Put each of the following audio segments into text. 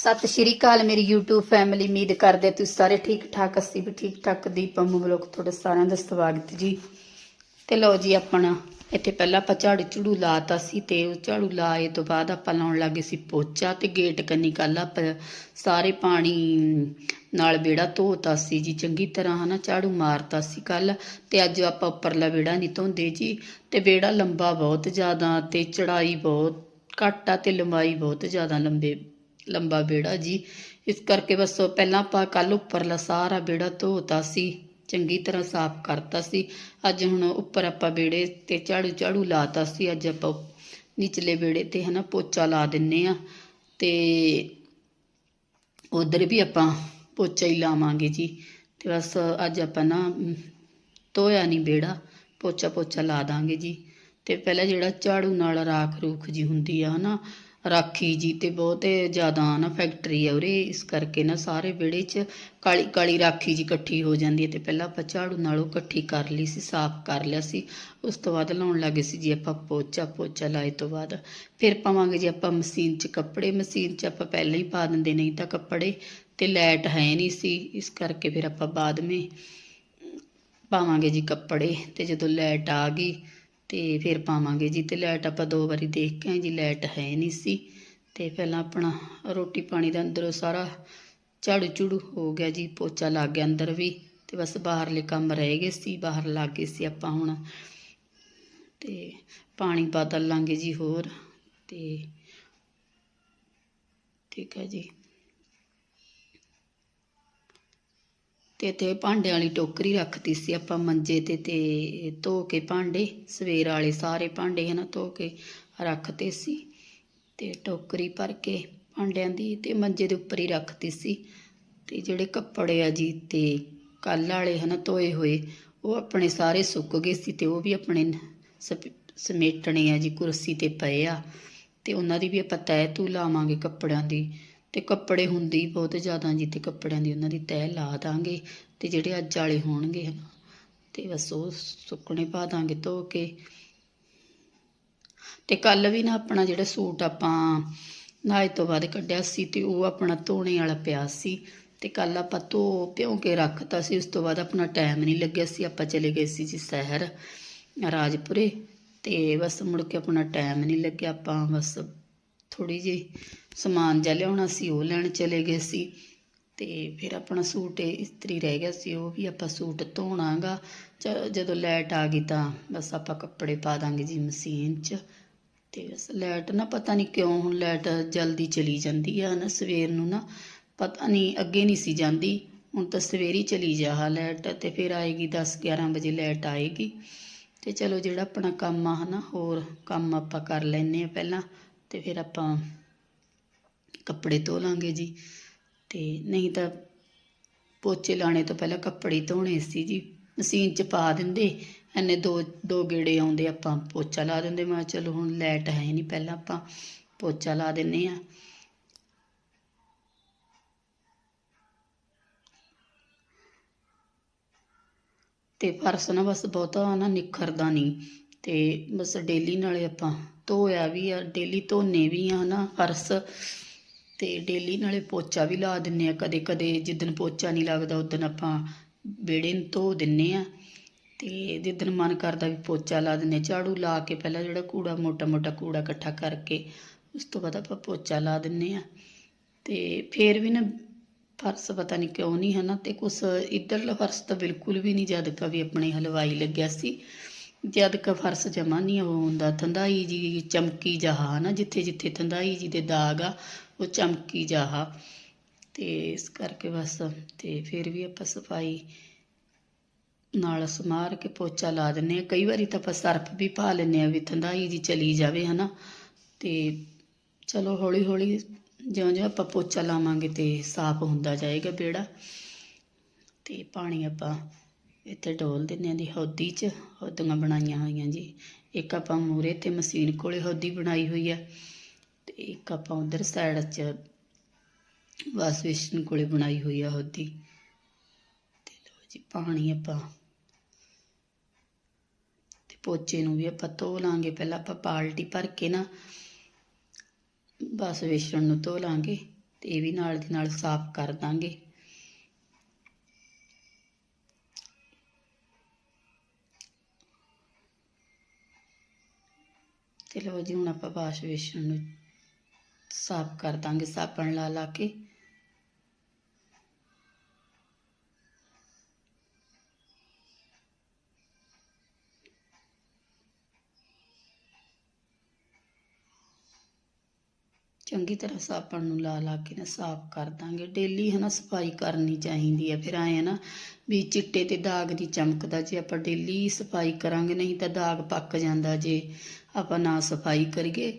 ਸਤਿ ਸ਼੍ਰੀ ਅਕਾਲ ਮੇਰੀ YouTube family ਉਮੀਦ ਕਰਦੇ ਤੁਸੀਂ ਸਾਰੇ ਠੀਕ ਠਾਕ, ਅਸੀਂ ਵੀ ਠੀਕ ਠਾਕ। ਦੀਪਮ ਬਲੋਕ ਤੁਹਾਡੇ ਸਾਰਿਆਂ ਦਾ ਸਵਾਗਤ ਜੀ। ਤੇ ਲਓ ਜੀ ਆਪਣਾ, ਇੱਥੇ ਪਹਿਲਾਂ ਆਪਾਂ ਝਾੜੂ ਝੂੜੂ ਲਾਤਾ ਸੀ ਤੇ ਉਹ ਝਾੜੂ ਲਾਏ ਤੋਂ ਬਾਅਦ ਆਪਾਂ ਲਾਉਣ ਲੱਗੇ ਸੀ ਪੋਚਾ ਤੇ ਗੇਟ ਕੰਨੀ ਕੱਲ ਆਪਾਂ ਸਾਰੇ ਪਾਣੀ ਨਾਲ ਵਿਹੜਾ ਧੋਤਾ ਸੀ ਜੀ, ਚੰਗੀ ਤਰ੍ਹਾਂ ਹਨਾ ਝਾੜੂ ਮਾਰਤਾ ਸੀ ਕੱਲ ਤੇ ਅੱਜ ਆਪਾਂ ਉੱਪਰਲਾ ਵਿਹੜਾ ਨਹੀਂ ਧੋਂਦੇ ਜੀ, ਤੇ ਵਿਹੜਾ ਲੰਬਾ ਬਹੁਤ ਜ਼ਿਆਦਾ ਤੇ ਚੜਾਈ ਬਹੁਤ ਘੱਟ ਆ ਤੇ ਲੰਬਾਈ ਬਹੁਤ ਜ਼ਿਆਦਾ ਲੰਬੇ ਲੰਬਾ ਵਿਹੜਾ ਜੀ। ਇਸ ਕਰਕੇ ਬਸ ਪਹਿਲਾਂ ਆਪਾਂ ਕੱਲ ਉੱਪਰਲਾ ਸਾਰਾ ਵਿਹੜਾ ਧੋਤਾ ਸੀ, ਚੰਗੀ ਤਰ੍ਹਾਂ ਸਾਫ਼ ਕਰਤਾ ਸੀ। ਅੱਜ ਹੁਣ ਉੱਪਰ ਆਪਾਂ ਵਿਹੜੇ ਤੇ ਝਾੜੂ ਝਾੜੂ ਲਾਤਾ ਸੀ। ਅੱਜ ਆਪਾਂ ਨਿਚਲੇ ਵਿਹੜੇ ਤੇ ਹਨਾ ਪੋਚਾ ਲਾ ਦਿੰਨੇ ਆ ਤੇ ਉਧਰ ਵੀ ਆਪਾਂ ਪੋਚਾ ਹੀ ਲਾਵਾਂਗੇ ਜੀ। ਤੇ ਬਸ ਅੱਜ ਆਪਾਂ ਨਾ ਧੋਇਆ ਨਹੀਂ ਵਿਹੜਾ ਪੋਚਾ ਪੋਚਾ ਲਾ ਦਾਂਗੇ ਜੀ। ਤੇ ਪਹਿਲਾਂ ਜਿਹੜਾ ਝਾੜੂ ਨਾਲ ਰਾਖ ਰੂਖ ਜੀ ਹੁੰਦੀ ਆ ਹਨਾ ਰਾਖੀ ਜੀ ਤੇ ਬਹੁਤ ਜ਼ਿਆਦਾ ਨਾ ਫੈਕਟਰੀ ਆ ਉਰੇ, ਇਸ ਕਰਕੇ ਨਾ ਸਾਰੇ ਵਿਹੜੇ 'ਚ ਕਾਲੀ ਕਾਲੀ ਰਾਖੀ ਜੀ ਇਕੱਠੀ ਹੋ ਜਾਂਦੀ ਹੈ ਤੇ ਪਹਿਲਾਂ ਆਪਾਂ ਝਾੜੂ ਨਾਲੋਂ ਇਕੱਠੀ ਕਰ ਲਈ ਸੀ, ਸਾਫ਼ ਕਰ ਲਿਆ ਸੀ, ਉਸ ਤੋਂ ਬਾਅਦ ਲਾਉਣ ਲੱਗੇ ਸੀ ਜੀ ਆਪਾਂ ਪੋਚਾ ਪੋਚਾ ਲਾਏ ਤੋਂ ਬਾਅਦ। ਫਿਰ ਪਾਵਾਂਗੇ ਜੀ ਆਪਾਂ ਮਸ਼ੀਨ 'ਚ ਕੱਪੜੇ, ਮਸ਼ੀਨ 'ਚ ਆਪਾਂ ਪਹਿਲਾਂ ਹੀ ਪਾ ਦਿੰਦੇ ਨਹੀਂ ਤਾਂ ਕੱਪੜੇ ਤੇ ਲਾਈਟ ਹੈ ਨਹੀਂ ਸੀ, ਇਸ ਕਰਕੇ ਫਿਰ ਆਪਾਂ ਬਾਅਦ ਵਿੱਚ ਪਾਵਾਂਗੇ ਜੀ ਕੱਪੜੇ ਤੇ ਜਦੋਂ ਲਾਈਟ ਆ ਗਈ ਤੇ ਫਿਰ ਪਾਵਾਂਗੇ ਜੀ ਤੇ ਲਾਈਟ ਆਪਾਂ ਦੋ ਵਾਰੀ ਦੇਖ ਕੇ ਜੀ, ਲਾਈਟ ਹੈ ਨਹੀਂ ਸੀ। ਤੇ ਪਹਿਲਾਂ ਆਪਣਾ ਰੋਟੀ ਪਾਣੀ ਦਾ ਅੰਦਰੋਂ ਸਾਰਾ ਝਾੜੂ ਝੂੜੂ ਹੋ ਗਿਆ ਜੀ, ਪੋਚਾ ਲੱਗ ਗਿਆ ਅੰਦਰ ਵੀ ਤੇ ਬਸ ਬਾਹਰਲੇ ਕੰਮ ਰਹਿ ਗਏ ਸੀ, ਬਾਹਰ ਲੱਗ ਗਏ ਸੀ ਆਪਾਂ ਹੁਣ। ਤੇ ਪਾਣੀ ਬਦਲ ਲਾਂਗੇ ਜੀ ਹੋਰ। ਤੇ, ਠੀਕ ਹੈ ਜੀ। ਤੇ ਇੱਥੇ ਭਾਂਡਿਆਂ ਵਾਲੀ ਟੋਕਰੀ ਰੱਖਤੀ ਸੀ ਆਪਾਂ ਮੰਜੇ ਤੇ ਤੇ ਧੋ ਕੇ ਭਾਂਡੇ, ਸਵੇਰ ਵਾਲੇ ਸਾਰੇ ਭਾਂਡੇ ਹਨਾ ਧੋ ਕੇ ਰੱਖਤੇ ਸੀ ਤੇ ਟੋਕਰੀ ਭਰ ਕੇ ਭਾਂਡਿਆਂ ਦੀ ਤੇ ਮੰਜੇ ਦੇ ਉੱਪਰ ਹੀ ਰੱਖਤੀ ਸੀ ਤੇ ਜਿਹੜੇ ਕੱਪੜੇ ਆ ਜੀ ਤੇ ਕੱਲ ਵਾਲੇ ਹਨਾ ਧੋਏ ਹੋਏ, ਉਹ ਆਪਣੇ ਸਾਰੇ ਸੁੱਕ ਗਏ ਸੀ ਤੇ ਉਹ ਵੀ ਆਪਣੇ ਸਪ- ਸਮੇਟਣੇ ਆ ਜੀ ਕੁਰਸੀ ਤੇ ਪਏ ਆ ਤੇ ਉਹਨਾਂ ਦੀ ਵੀ ਆਪਾਂ ਤੈਅ ਤੂ ਲਾਵਾਂਗੇ ਕੱਪੜਿਆਂ ਦੀ ਤੇ ਕੱਪੜੇ ਹੁੰਦੇ ਬਹੁਤ ਜ਼ਿਆਦਾ ਜੀ ਤੇ ਕੱਪੜਿਆਂ ਦੀ ਉਹਨਾਂ ਦੀ ਤੈਅ ਲਾ ਦਾਂਗੇ ਤੇ ਜਿਹੜੇ ਅੱਜ ਵਾਲੇ ਹੋਣਗੇ ਹਨਾ, ਤੇ ਬਸ ਉਹ ਸੁੱਕਣੇ ਪਾ ਦਾਂਗੇ ਧੋ ਕੇ। ਤੇ ਕੱਲ ਵੀ ਨਾ ਆਪਣਾ ਜਿਹੜਾ ਸੂਟ ਆਪਾਂ ਨਹਾਏ ਤੋਂ ਬਾਅਦ ਕੱਢਿਆ ਸੀ ਤੇ ਉਹ ਆਪਣਾ ਧੋਣੇ ਵਾਲਾ ਪਿਆ ਸੀ ਤੇ ਕੱਲ ਆਪਾਂ ਧੋ ਭਿਉਂ ਕੇ ਰੱਖਤਾ ਸੀ, ਉਸ ਤੋਂ ਬਾਅਦ ਆਪਣਾ ਟਾਈਮ ਨਹੀਂ ਲੱਗਿਆ ਸੀ, ਆਪਾਂ ਚਲੇ ਗਏ ਸੀ ਜੀ ਸ਼ਹਿਰ, ਰਾਜਪੁਰੇ। ਤੇ ਬਸ ਮੁੜ ਕੇ ਆਪਣਾ ਟਾਈਮ ਨਹੀਂ ਲੱਗਿਆ, ਆਪਾਂ ਬਸ ਥੋੜੀ ਜਿਹੀ ਸਮਾਨ ਜਿਹਾ ਲਿਆਉਣਾ ਸੀ, ਉਹ ਲੈਣ ਚਲੇ ਗਏ ਸੀ। ਤੇ ਫਿਰ ਆਪਣਾ ਸੂਟ ਇਸਤਰੀ ਰਹਿ ਗਿਆ ਸੀ, ਉਹ ਵੀ ਆਪਾਂ ਸੂਟ ਧੋਣਾਗਾ। ਜਦੋਂ ਲਾਈਟ ਆ ਗਈ ਤਾਂ ਬਸ ਆਪਾਂ ਕੱਪੜੇ ਪਾ ਦਾਂਗੇ ਜੀ ਮਸ਼ੀਨ 'ਚ। ਤੇ ਬਸ ਲਾਈਟ ਨਾ ਪਤਾ ਨਹੀਂ ਕਿਉਂ ਹੁਣ ਲਾਈਟ ਜਲਦੀ ਚਲੀ ਜਾਂਦੀ ਆ ਨਾ, ਸਵੇਰ ਨੂੰ ਨਾ। ਪਤਾ ਨਹੀਂ, ਅੱਗੇ ਨਹੀਂ ਸੀ ਜਾਂਦੀ। ਹੁਣ ਤਾਂ ਸਵੇਰੀ ਚਲੀ ਜਾ ਲਾਈਟ, ਤੇ ਫਿਰ ਆਏਗੀ 10 11 ਵਜੇ ਲਾਈਟ ਆਏਗੀ। ਤੇ ਚਲੋ ਜਿਹੜਾ ਆਪਣਾ ਕੰਮ ਆ ਹਨਾ, ਹੋਰ ਕੰਮ ਆਪਾਂ ਕਰ ਲੈਨੇ ਆ ਪਹਿਲਾਂ। ਤੇ ਫਿਰ ਆਪਾਂ ਕੱਪੜੇ ਧੋ ਲਾਂਗੇ ਜੀ। ਤੇ ਨਹੀਂ ਤਾਂ ਪੋਚੇ ਲਾਣੇ ਤੋਂ ਪਹਿਲਾਂ ਕੱਪੜੇ ਧੋਣੇ ਸੀ ਜੀ। ਮਸ਼ੀਨ 'ਚ ਪਾ ਦਿੰਦੇ, ਐਨੇ ਦੋ ਦੋ ਗੇੜੇ ਆਉਂਦੇ ਆਪਾਂ ਪੋਚਾ ਲਾ ਦਿੰਦੇ। ਮੈਂ ਚਲੋ ਹੁਣ ਲੈਟ ਹੈ ਨਹੀਂ ਪਹਿਲਾਂ ਆਪਾਂ ਪੋਚਾ ਲਾ ਦਿੰਨੇ ਆ। ਤੇ ਫਰਸ਼ ਨਾ ਬਸ ਬਹੁਤਾ ਨਾ ਨਿਖਰਦਾ ਨਹੀਂ ਤੇ ਬਸ ਡੇਲੀ ਨਾਲੇ ਆਪਾਂ ਧੋਇਆ ਵੀ ਆ ਡੇਲੀ ਧੋਨੇ ਵੀ ਆ ਨਾ ਫਰਸ਼ ਤੇ ਡੇਲੀ ਨਾਲੇ ਪੋਚਾ ਵੀ ਲਾ ਦਿੰਨੇ ਆ ਕਦੇ ਕਦੇ, ਜਿੱਦਣ ਪੋਚਾ ਨਹੀਂ ਲੱਗਦਾ ਉਦੋਂ ਆਪਾਂ ਵਿਹੜੇ ਨੂੰ ਧੋ ਦਿੰਨੇ ਆ ਤੇ ਜਿੱਦਣ ਮਨ ਕਰਦਾ ਵੀ ਪੋਚਾ ਲਾ ਦਿੰਨੇ ਆ। ਝਾੜੂ ਲਾ ਕੇ ਪਹਿਲਾਂ ਜਿਹੜਾ ਕੂੜਾ, ਮੋਟਾ ਮੋਟਾ ਕੂੜਾ ਇਕੱਠਾ ਕਰਕੇ ਉਸ ਤੋਂ ਬਾਅਦ ਆਪਾਂ ਪੋਚਾ ਲਾ ਦਿੰਨੇ ਆ ਤੇ ਫੇਰ ਵੀ ਨਾ ਫਰਸ਼ ਪਤਾ ਨਹੀਂ ਕਿਉਂ ਨਹੀਂ ਹਨਾ ਤੇ ਕੁਛ ਇੱਧਰਲਾ ਫਰਸ਼ ਤਾਂ ਬਿਲਕੁਲ ਵੀ ਨਹੀਂ ਜਦ ਕਾ ਆਪਣੇ ਹਲਵਾਈ ਲੱਗਿਆ ਸੀ ਜਦ ਕ ਫਰਸ਼ ਜਮਾ ਨਹੀਂ ਹੁੰਦਾ ਥੰਦਾਈ ਜੀ ਚਮਕੀ ਜਹਾ ਨਾ, ਜਿੱਥੇ ਜਿੱਥੇ ਥੰਦਾਈ ਜੀ ਦੇ ਦਾਗ ਆ, ਉਹ ਚਮਕੀ ਜਹਾ। ਤੇ ਇਸ ਕਰਕੇ ਬਸ, ਤੇ ਫਿਰ ਵੀ ਆਪਾਂ ਸਫ਼ਾਈ ਨਾਲ ਸਮਾਰ ਕੇ ਪੋਚਾ ਲਾ ਦਿੰਨੇ ਆ ਕਈ ਵਾਰੀ ਤਾਂ ਆਪਾਂ ਸਰਫ ਵੀ ਪਾ ਲੈਂਦੇ ਆ ਵੀ ਥੰਦਾਈ ਜੀ ਚਲੀ ਜਾਵੇ, ਹਨਾ। ਤੇ ਚਲੋ, ਹੌਲੀ ਹੌਲੀ ਜਿਉਂ ਜਿਉਂ ਆਪਾਂ ਪੋਚਾ ਲਾਵਾਂਗੇ ਤੇ ਸਾਫ਼ ਹੁੰਦਾ ਜਾਏਗਾ ਵਿਹੜਾ। ਤੇ ਪਾਣੀ ਆਪਾਂ ਇੱਥੇ ਡੋਲ ਦਿੰਦੇ ਆ ਦੀ ਹੌਦੀ 'ਚ ਹੌਦੀਆਂ ਬਣਾਈਆਂ ਹੋਈਆਂ ਜੀ। ਇੱਕ ਆਪਾਂ ਮੂਰੇ ਤੇ ਮਸ਼ੀਨ ਕੋਲੇ ਹੌਦੀ ਬਣਾਈ ਹੋਈ ਆ ਤੇ ਇੱਕ ਆਪਾਂ ਉਧਰ ਸਾਈਡ 'ਚ ਵਾਸ਼ ਬੇਸਿਨ ਕੋਲੇ ਬਣਾਈ ਹੋਈ ਆ ਹੌਦੀ। ਤੇ ਲਓ ਜੀ, ਪਾਣੀ ਆਪਾਂ ਤੇ ਪੋਚੇ ਨੂੰ ਵੀ ਆਪਾਂ ਧੋ ਲਾਂਗੇ। ਪਹਿਲਾਂ ਆਪਾਂ ਬਾਲਟੀ ਭਰ ਕੇ ਨਾ ਬਸ ਵੇਸਣ ਨੂੰ ਧੋ ਲਾਂਗੇ ਤੇ ਇਹ ਵੀ ਨਾਲ ਦੀ ਨਾਲ ਸਾਫ਼ ਕਰ ਦਾਂਗੇ। ਤੇ ਲਓ ਜੀ, ਹੁਣ ਆਪਾਂ ਵਾਸ਼ ਬੇਸ਼ਨ ਨੂੰ ਸਾਫ਼ ਕਰ ਦਾਂਗੇ, ਸਾਬਣ ਲਾ ਲਾ ਕੇ। ਚੰਗੀ ਤਰ੍ਹਾਂ ਸਾਬਣ ਨੂੰ ਲਾ ਲਾ ਕੇ ਨਾ ਸਾਫ਼ ਕਰ ਦਾਂਗੇ। ਡੇਲੀ ਹਨਾ ਸਫ਼ਾਈ ਕਰਨੀ ਚਾਹੀਦੀ ਹੈ, ਫਿਰ ਆਏ ਆ ਨਾ ਵੀ ਚਿੱਟੇ ਤੇ ਦਾਗ ਦੀ ਚਮਕਦਾ ਜੇ ਆਪਾਂ ਡੇਲੀ ਸਫ਼ਾਈ ਕਰਾਂਗੇ, ਨਹੀਂ ਤਾਂ ਦਾਗ ਪੱਕ ਜਾਂਦਾ ਜੇ। ਆਪਾਂ ਨਾ ਸਫ਼ਾਈ ਕਰੀਏ।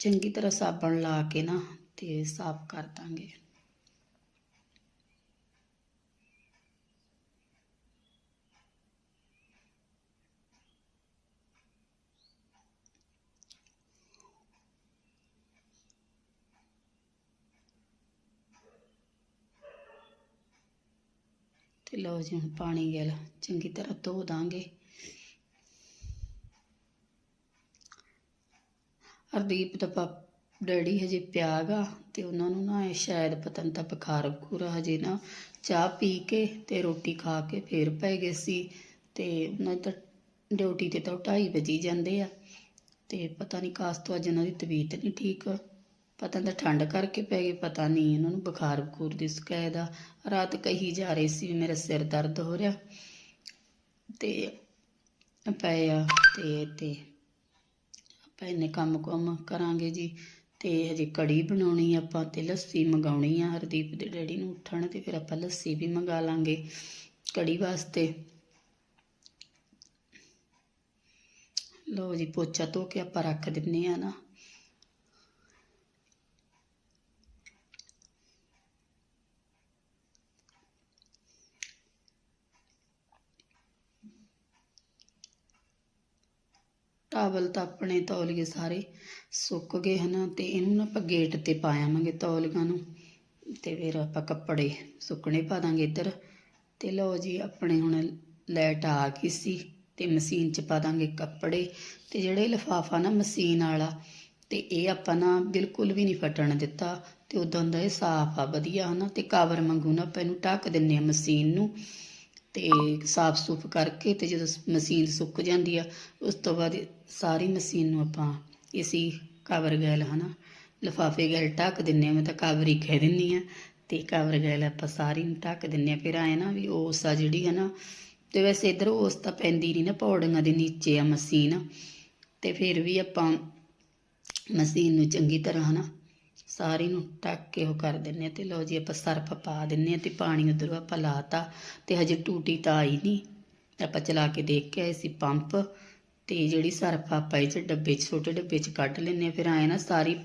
ਚੰਗੀ ਤਰ੍ਹਾਂ ਸਾਬਣ ਲਾ ਕੇ ਨਾ ਤੇ ਸਾਫ਼ ਕਰ ਦਾਂਗੇ। ਤੇ ਲਓ ਜੀ, ਹੁਣ ਪਾਣੀ ਗਿਲ ਚੰਗੀ ਤਰ੍ਹਾਂ ਧੋ ਦਾਂਗੇ। ਹਰਦੀਪ ਦਾ ਪਾਪ ਡੈਡੀ ਹਜੇ ਪਿਆਗਾ ਤੇ ਉਹਨਾਂ ਨੂੰ ਨਾ ਇਹ ਸ਼ਾਇਦ ਪਤਾ ਨਹੀਂ ਤਾਂ ਬੁਖਾਰ ਬਖੂਰ ਹਜੇ ਨਾ। ਚਾਹ ਪੀ ਕੇ ਤੇ ਰੋਟੀ ਖਾ ਕੇ ਫੇਰ ਪੈ ਗਏ ਸੀ ਤੇ ਉਹਨਾਂ ਦੀ ਤਾਂ ਡਿਊਟੀ ਤੇ ਤਾਂ 2:30 ਵਜੀ ਜਾਂਦੇ ਆ। ਤੇ ਪਤਾ ਨਹੀਂ ਕਾਸ ਤੋਂ ਅੱਜ ਉਹਨਾਂ ਦੀ ਤਬੀਅਤ ਨਹੀਂ ਠੀਕ। ਪਤਾ ਨਹੀਂ ਤਾਂ ਠੰਡ ਕਰਕੇ ਪੈ ਗਏ, ਪਤਾ ਨਹੀਂ ਉਹਨਾਂ ਨੂੰ ਬੁਖਾਰ ਬਖੂਰ ਦੀ ਸ਼ਿਕਾਇਤ ਆ। ਰਾਤ ਕਹੀ ਜਾ ਰਹੀ ਸੀ ਵੀ ਮੇਰਾ ਸਿਰ ਦਰਦ ਹੋ ਰਿਹਾ ਤੇ ਪਏ ਆ ਤੇ ਤੇ ਆਪਾਂ ਇਹਨੇ ਕੰਮ ਕੁਮ ਕਰਾਂਗੇ ਜੀ, ਤੇ ਹਜੇ ਕੜੀ ਬਣਾਉਣੀ ਆਪਾਂ ਤੇ ਲੱਸੀ ਮੰਗਾਉਣੀ ਆ ਹਰਦੀਪ ਦੇ ਡੈਡੀ ਨੂੰ ਉੱਠਣ ਤੇ ਫਿਰ ਆਪਾਂ ਲੱਸੀ ਵੀ ਮੰਗਾ ਲਾਂਗੇ ਕੜੀ ਵਾਸਤੇ। ਲੋ ਜੀ ਪੋਚਾ ਧੋ ਕੇ ਆਪਾਂ ਰੱਖ ਦਿੰਨੇ ਆ ਨਾ। ਟਾਵਲ ਤਾਂ ਆਪਣੇ ਤੌਲੀਏ ਸਾਰੇ ਸੁੱਕ ਗਏ ਹਨਾ ਤੇ ਇਹਨੂੰ ਨਾ ਆਪਾਂ ਗੇਟ ਤੇ ਪਾਇਆਵਾਂਗੇ ਤੌਲੀਆਂ ਨੂੰ ਤੇ ਫਿਰ ਆਪਾਂ ਕੱਪੜੇ ਸੁੱਕਣੇ ਪਾ ਦਾਂਗੇ ਇੱਧਰ ਤੇ ਲਓ ਜੀ, ਆਪਣੇ ਹੁਣ ਲੈਟ ਆ ਗਈ ਸੀ ਤੇ ਮਸ਼ੀਨ 'ਚ ਪਾ ਦਾਂਗੇ ਕੱਪੜੇ ਤੇ ਜਿਹੜੇ ਲਿਫਾਫਾ ਨਾ ਮਸ਼ੀਨ ਵਾਲਾ ਤੇ ਇਹ ਆਪਾਂ ਨਾ ਬਿਲਕੁਲ ਵੀ ਨਹੀਂ ਫਟਣ ਦਿੱਤਾ ਤੇ ਉਦੋਂ ਦਾ ਇਹ ਸਾਫ਼ ਆ, ਵਧੀਆ ਹਨਾ ਤੇ ਕਵਰ ਮੰਗੂ ਨਾ ਆਪਾਂ ਇਹਨੂੰ ਢੱਕ ਦਿੰਨੇ ਆ ਮਸ਼ੀਨ ਨੂੰ ਤੇ ਸਾਫ਼ ਸੁਫ ਕਰਕੇ ਤੇ ਜਦੋਂ ਮਸ਼ੀਨ ਸੁੱਕ ਜਾਂਦੀ ਆ, ਉਸ ਤੋਂ ਬਾਅਦ ਸਾਰੀ ਮਸ਼ੀਨ ਨੂੰ ਆਪਾਂ ਇਸੀ ਕਵਰ ਗੈਲ ਹਨਾ, ਲਿਫਾਫੇ ਗੈਲ ਢੱਕ ਦਿੰਨੇ ਆ ਮੈਂ ਤਾਂ ਕਵਰ ਹੀ ਕਹਿ ਦਿੰਨੀ ਆ ਤੇ ਕਵਰ ਗੈਲ ਆਪਾਂ ਸਾਰੀ ਨੂੰ ਢੱਕ ਦਿੰਨੇ ਆ ਫਿਰ ਆਏ ਨਾ ਵੀ ਉਸ ਆ ਜਿਹੜੀ ਹੈ ਨਾ, ਤੇ ਵੈਸੇ ਇਧਰ ਉਸ ਤਾਂ ਪੈਂਦੀ ਨਹੀਂ ਨਾ ਪੌੜੀਆਂ ਦੇ ਨੀਚੇ ਆ ਮਸ਼ੀਨ, ਤੇ ਫਿਰ ਵੀ ਆਪਾਂ ਮਸ਼ੀਨ ਨੂੰ ਚੰਗੀ ਤਰ੍ਹਾਂ ਹਨਾ ਸਾਰੀ ਨੂੰ ਢੱਕ ਕੇ ਉਹ ਕਰ ਦਿੰਨੇ ਆ ਤੇ ਲਓ ਜੀ ਆਪਾਂ ਸਰਫ ਪਾ ਦਿੰਨੇ ਆ ਤੇ ਪਾਣੀ ਉਧਰੋਂ ਆਪਾਂ ਲਾਤਾ ਤੇ ਹਜੇ ਟੂਟੀ ਤਾਂ ਆਈ ਨਹੀਂ। ਆਪਾਂ ਚਲਾ ਕੇ ਦੇਖ ਕੇ ਆਏ ਸੀ ਪੰਪ ਤੇ ਜਿਹੜੀ ਸਰਫ ਆਪਾਂ ਇਹ ਚ ਡੱਬੇ 'ਚ, ਛੋਟੇ ਡੱਬੇ 'ਚ ਕੱਢ ਲੈਂਦੇ ਆ ਫਿਰ ਆਏ ਨਾ ਸਾਰੀ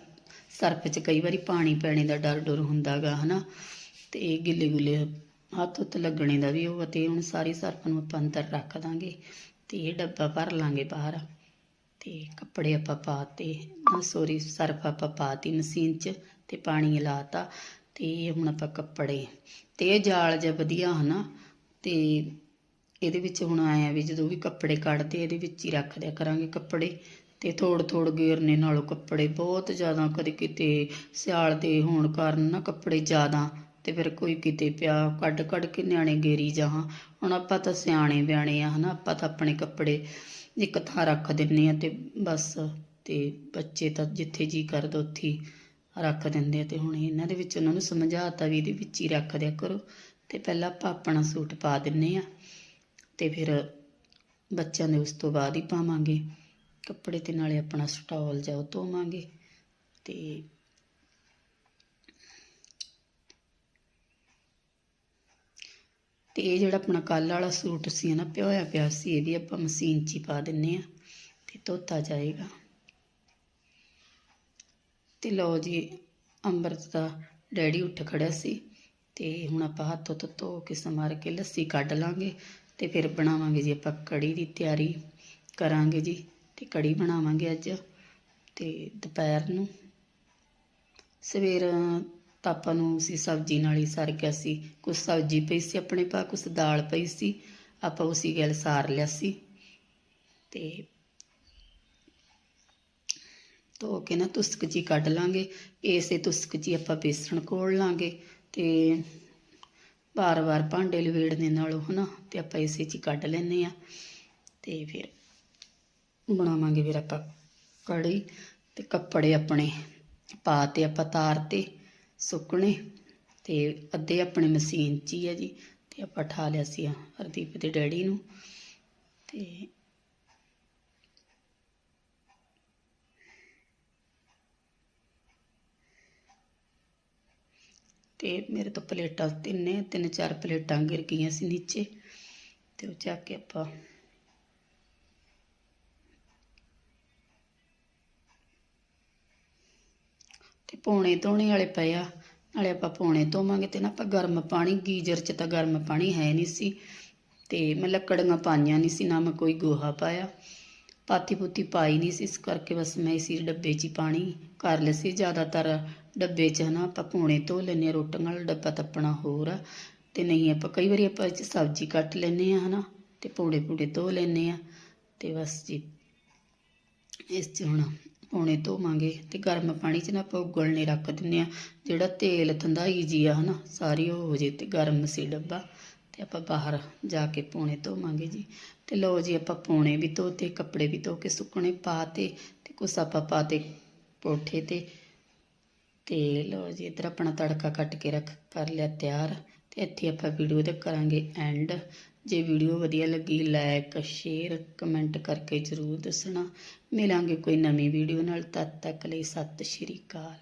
ਸਰਫ 'ਚ ਕਈ ਵਾਰੀ ਪਾਣੀ ਪੈਣੇ ਦਾ ਡਰ ਡਰ ਹੁੰਦਾਗਾ ਹਨਾ? ਤੇ ਗਿੱਲੇ ਗੁੱਲੇ ਹੱਥ ਉੱਤੇ ਲੱਗਣੇ ਦਾ ਵੀ ਉਹ ਆ ਤੇ ਹੁਣ ਸਾਰੀ ਸਰਫ ਨੂੰ ਆਪਾਂ ਅੰਦਰ ਰੱਖ ਦਾਂਗੇ ਤੇ ਇਹ ਡੱਬਾ ਭਰ ਲਾਂਗੇ ਬਾਹਰ। ਤੇ ਕੱਪੜੇ ਆਪਾਂ ਪਾਤੇ ਨਾ ਸੋਰੀ ਸਰਫ ਆਪਾਂ ਪਾਤੀ ਮਸ਼ੀਨ 'ਚ ਤੇ ਪਾਣੀ ਲਾਤਾ ਤੇ ਹੁਣ ਆਪਾਂ ਕੱਪੜੇ ਤੇ ਇਹ ਜਾਲ ਜਿਹਾ ਵਧੀਆ ਹਨਾ ਤੇ ਇਹਦੇ ਵਿੱਚ ਹੁਣ ਆਇਆ ਵੀ ਜਦੋਂ ਵੀ ਕੱਪੜੇ ਕੱਢਦੇ ਇਹਦੇ ਵਿੱਚ ਹੀ ਰੱਖ ਦਿਆ ਕਰਾਂਗੇ ਕੱਪੜੇ ਤੇ ਥੋੜ ਥੋੜ ਗੇਰਨੇ ਨਾਲੋਂ ਕੱਪੜੇ ਬਹੁਤ ਜ਼ਿਆਦਾ ਕਦੇ ਕਿਤੇ ਸਿਆਲ ਦੇ ਹੋਣ ਕਾਰਨ ਨਾ ਕੱਪੜੇ ਜ਼ਿਆਦਾ ਤੇ ਫਿਰ ਕੋਈ ਕਿਤੇ ਪਿਆ ਕੱਢ ਕੱਢ ਕੇ ਨਿਆਣੇ ਗੇਰੀ ਜਾਹਾਂ ਹੁਣ ਆਪਾਂ ਤਾਂ ਸਿਆਣੇ ਬਿਆਣੇ ਆ ਹਨਾ, ਆਪਾਂ ਤਾਂ ਆਪਣੇ ਕੱਪੜੇ ਇੱਕ ਥਾਂ ਰੱਖ ਦਿੰਨੇ ਆ ਤੇ ਬਸ ਤੇ ਬੱਚੇ ਤਾਂ ਜਿੱਥੇ ਜੀ ਕਰਦਾ ਉੱਥੇ ਹੀ ਰੱਖ ਦਿੰਦੇ ਆ ਤੇ ਹੁਣ ਇਹਨਾਂ ਦੇ ਵਿੱਚ ਉਹਨਾਂ ਨੂੰ ਸਮਝਾਤਾ ਵੀ ਇਹਦੇ ਵਿੱਚ ਹੀ ਰੱਖ ਦਿਆ ਕਰੋ ਤੇ ਪਹਿਲਾਂ ਆਪਾਂ ਆਪਣਾ ਸੂਟ ਪਾ ਦਿੰਨੇ ਆ ਤੇ ਫਿਰ ਬੱਚਿਆਂ ਦੇ ਉਸ ਤੋਂ ਬਾਅਦ ਹੀ ਪਾਵਾਂਗੇ ਕੱਪੜੇ ਤੇ ਨਾਲੇ ਆਪਣਾ ਸਟਾਲ ਜਾਓ ਧੋਵਾਂਗੇ ਤੇ ਤੇ ਇਹ ਜਿਹੜਾ ਆਪਣਾ ਕੱਲ ਵਾਲਾ ਸੂਟ ਸੀ ਨਾ ਪਿਓਇਆ ਪਿਆ ਸੀ ਇਹ ਵੀ ਆਪਾਂ ਮਸ਼ੀਨ 'ਚ ਹੀ ਪਾ ਦਿੰਨੇ ਆ ਤੇ ਧੋਤਾ ਜਾਏਗਾ। ਤੇ ਲਓ ਜੀ, ਅੰਮ੍ਰਿਤ ਦਾ ਡੈਡੀ ਉੱਠ ਖੜਿਆ ਸੀ ਤੇ ਹੁਣ ਆਪਾਂ ਹੱਥੋਂ ਧੋ ਕੇ ਸਮਾਰ ਕੇ ਲੱਸੀ ਕੱਢ ਲਾਂਗੇ ਤੇ ਫਿਰ ਬਣਾਵਾਂਗੇ ਜੀ ਆਪਾਂ ਕੜੀ ਦੀ ਤਿਆਰੀ ਕਰਾਂਗੇ ਜੀ ਤੇ ਕੜੀ ਬਣਾਵਾਂਗੇ ਅੱਜ ਤੇ ਦੁਪਹਿਰ ਨੂੰ। ਸਵੇਰ ਤਾਂ ਆਪਾਂ ਨੂੰ ਸੀ ਸਬਜ਼ੀ ਨਾਲ ਹੀ ਸਰ ਗਿਆ ਸੀ। ਕੁਛ ਸਬਜ਼ੀ ਪਈ ਸੀ ਆਪਣੇ ਪਾ ਕੁਛ ਦਾਲ ਪਈ ਸੀ। ਆਪਾਂ ਉਸੇ ਗੱਲ ਸਾਰ ਲਿਆ ਸੀ। ਤੇ ਧੋ ਕੇ ਨਾ ਤੁਸਕ ਜੀ ਕੱਢ ਲਾਂਗੇ। ਇਸੇ ਤੁਸਕ ਜੀ ਆਪਾਂ ਬੇਸਣ ਘੋਲ ਲਾਂਗੇ ਤੇ ਵਾਰ-ਵਾਰ ਭਾਂਡੇ ਲਵੇੜਨੇ ਨਾਲੋਂ ਹਨਾ, ਤੇ ਆਪਾਂ ਇਸੇ 'ਚ ਹੀ ਕੱਢ ਲੈਨੇ ਆ ਤੇ ਫਿਰ ਬਣਾਵਾਂਗੇ ਫਿਰ ਆਪਾਂ ਕੜੀ ਤੇ ਕੱਪੜੇ ਆਪਣੇ ਪਾ ਤੇ ਆਪਾਂ ਤਾਰ ਤੇ ਸੁੱਕਣੇ ਤੇ ਅੱਧੇ ਆਪਣੇ ਮਸ਼ੀਨ 'ਚ ਹੀ ਆ ਜੀ, ਤੇ ਆਪਾਂ ਠਾ ਲਿਆ ਸੀ ਹਰਦੀਪ ਦੇ ਡੈਡੀ ਨੂੰ ਤੇ ਤੇ ਮੇਰੇ ਤੋਂ ਪਲੇਟਾਂ ਤਿੰਨੇ, ਤਿੰਨ ਚਾਰ ਪਲੇਟਾਂ ਗਿਰ ਗਈਆਂ ਸੀ ਨੀਚੇ ਤੇ ਉਹ ਚੱਕ ਕੇ ਆਪਾਂ ਤੇ ਪੌਣੇ ਧੋਣੇ ਵਾਲੇ ਪਏ ਆ। ਨਾਲੇ ਆਪਾਂ ਪੌਣੇ ਧੋਵਾਂਗੇ ਤੇ ਨਾ ਆਪਾਂ ਗਰਮ ਪਾਣੀ, ਗੀਜ਼ਰ 'ਚ ਤਾਂ ਗਰਮ ਪਾਣੀ ਹੈ ਨਹੀਂ ਸੀ। ਤੇ ਮੈਂ ਲੱਕੜੀਆਂ ਪਾਈਆਂ ਨਹੀਂ ਸੀ, ਨਾ ਮੈਂ ਕੋਈ ਗੋਹਾ ਪਾਇਆ। ਪਾਥੀ ਪੁੱਤੀ ਪਾਈ ਨਹੀਂ ਸੀ, ਇਸ ਕਰਕੇ ਬਸ ਮੈਂ ਇਸੇ ਡੱਬੇ 'ਚ ਹੀ ਪਾਣੀ ਕਰ ਲਿਆ ਸੀ। ਜ਼ਿਆਦਾਤਰ ਡੱਬੇ 'ਚ ਹਨਾ ਆਪਾਂ ਪੌਣੇ ਧੋ ਲੈਂਦੇ ਹਾਂ, ਰੋਟੀਆਂ ਵਾਲਾ ਡੱਬਾ ਤੱਪਣਾ ਹੋਰ ਆ। ਤੇ ਨਹੀਂ ਆਪਾਂ ਕਈ ਵਾਰੀ ਆਪਾਂ ਇਹ 'ਚ ਸਬਜ਼ੀ ਕੱਟ ਲੈਂਦੇ ਆ ਹਨਾ, ਤੇ ਪੌੜੇ ਪੂੜੇ ਧੋ ਲੈਂਦੇ ਆ ਤੇ ਬਸ ਜੀ, ਇਸ 'ਚ ਹੁਣ ਪੌਣੇ ਧੋਵਾਂਗੇ ਤੇ ਗਰਮ ਪਾਣੀ 'ਚ ਨਾ ਆਪਾਂ ਉਗਲਣੇ ਰੱਖ ਦਿੰਦੇ ਆ ਜਿਹੜਾ ਤੇਲ ਥੰਧਾਈ ਜੀ ਆ ਹਨਾ, ਸਾਰੀ ਉਹ ਹੋ ਜੇ ਤੇ ਗਰਮ ਸੀ ਡੱਬਾ ਤੇ ਆਪਾਂ ਬਾਹਰ ਜਾ ਕੇ ਪੋਣੇ ਧੋਵਾਂਗੇ ਜੀ। ਤੇ ਲਓ ਜੀ ਆਪਾਂ ਪੌਣੇ ਵੀ ਧੋਤੇ, ਕੱਪੜੇ ਵੀ ਧੋ ਕੇ ਸੁੱਕਣੇ ਪਾਤੇ ਤੇ ਕੁਛ ਆਪਾਂ ਪਾਤੇ ਪੋਠੇ ਤੇ। ਤੇ ਲਓ ਜੀ ਇਧਰ ਆਪਣਾ ਤੜਕਾ ਕੱਟ ਕੇ ਰੱਖ, ਕਰ ਲਿਆ ਤਿਆਰ। ਤੇ ਇੱਥੇ ਆਪਾਂ ਵੀਡੀਓ ਦਾ ਕਰਾਂਗੇ ਐਂਡ। ਜੇ ਵੀਡੀਓ ਵਧੀਆ ਲੱਗੀ ਲਾਈਕ ਸ਼ੇਅਰ ਕਮੈਂਟ ਕਰਕੇ ਜਰੂਰ ਦੱਸਣਾ। ਮਿਲਾਂਗੇ ਕੋਈ ਨਵੀਂ ਵੀਡੀਓ ਨਾਲ, ਤਦ ਤੱਕ ਲਈ ਸਤਿ ਸ਼੍ਰੀ ਅਕਾਲ।